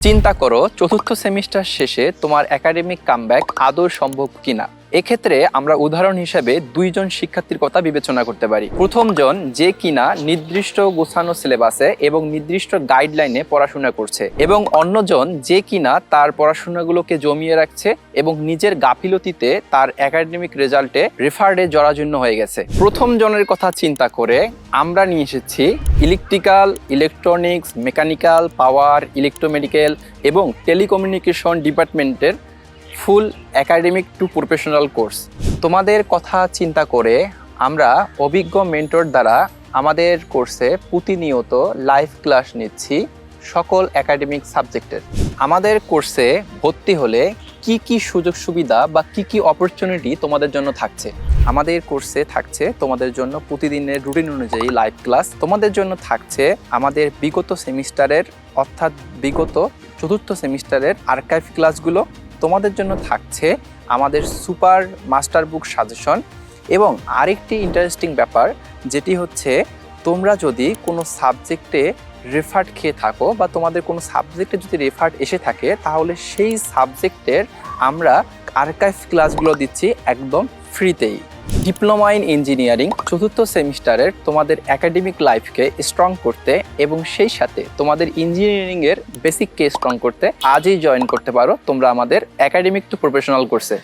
চিন্তা করো চতুর্থ সেমিস্টার শেষে তোমার একাডেমিক কামব্যাক আদৌ সম্ভব কিনা? এক্ষেত্রে আমরা উদাহরণ হিসেবে দুইজন শিক্ষার্থীর কথা বিবেচনা করতে পারি। প্রথমজন যে কিনা নির্দিষ্ট গোছানো সিলেবাসে এবং নির্দিষ্ট গাইডলাইনে পড়াশোনা করছে এবং অন্যজন যে কিনা তার পড়াশোনাগুলোকে জমিয়ে রাখছে এবং নিজের গাফিলতিতে তার একাডেমিক রেজাল্টে রেফার্ডে জরাজীর্ণ হয়ে গেছে। প্রথম জনের কথা চিন্তা করে আমরা নিয়ে এসেছি electrical electronics mechanical power electromedical এবং টেলিকমিউনিকেশন ডিপার্টমেন্টের full academic to professional course. তোমাদের কথা চিন্তা করে আমরা অভিজ্ঞ মেন্টর দ্বারা আমাদের কোর্সে প্রতিনিয়ত লাইভ ক্লাস নিচ্ছি সকল একাডেমিক সাবজেক্টের। আমাদের কোর্সে ভর্তি হলে কি কি সুযোগ সুবিধা বা কি কি অপরচুনিটি তোমাদের জন্য থাকছে? আমাদের কোর্সে থাকছে তোমাদের জন্য প্রতিদিনের রুটিন অনুযায়ী লাইভ ক্লাস। তোমাদের জন্য থাকছে আমাদের বিগত সেমিস্টারের অর্থাৎ বিগত চতুর্থ সেমিস্টারের আর্কাইভ ক্লাসগুলো তোমাদের জন্য থাকছে আমাদের সুপার মাস্টার বুক সাজেশন এবং আরেকটি ইন্টারেস্টিং ব্যাপার, যেটি হচ্ছে তোমরা যদি কোনো সাবজেক্টে রেফার্ড খেয়ে থাকো বা তোমাদের কোনো সাবজেক্টে যদি রেফার্ড এসে থাকে, তাহলে সেই সাবজেক্টের আমরা আর্কাইভ ক্লাসগুলো দিচ্ছি একদম ফ্রিতেই ডিপ্লোমা ইন ইঞ্জিনিয়ারিং চতুর্থ সেমিস্টারের তোমাদের একাডেমিক লাইফকে স্ট্রং করতে এবং সেই সাথে তোমাদের ইঞ্জিনিয়ারিংয়ের বেসিককে স্ট্রং করতে আজই জয়েন করতে পারো তোমরা আমাদের একাডেমিক টু প্রফেশনাল কোর্সে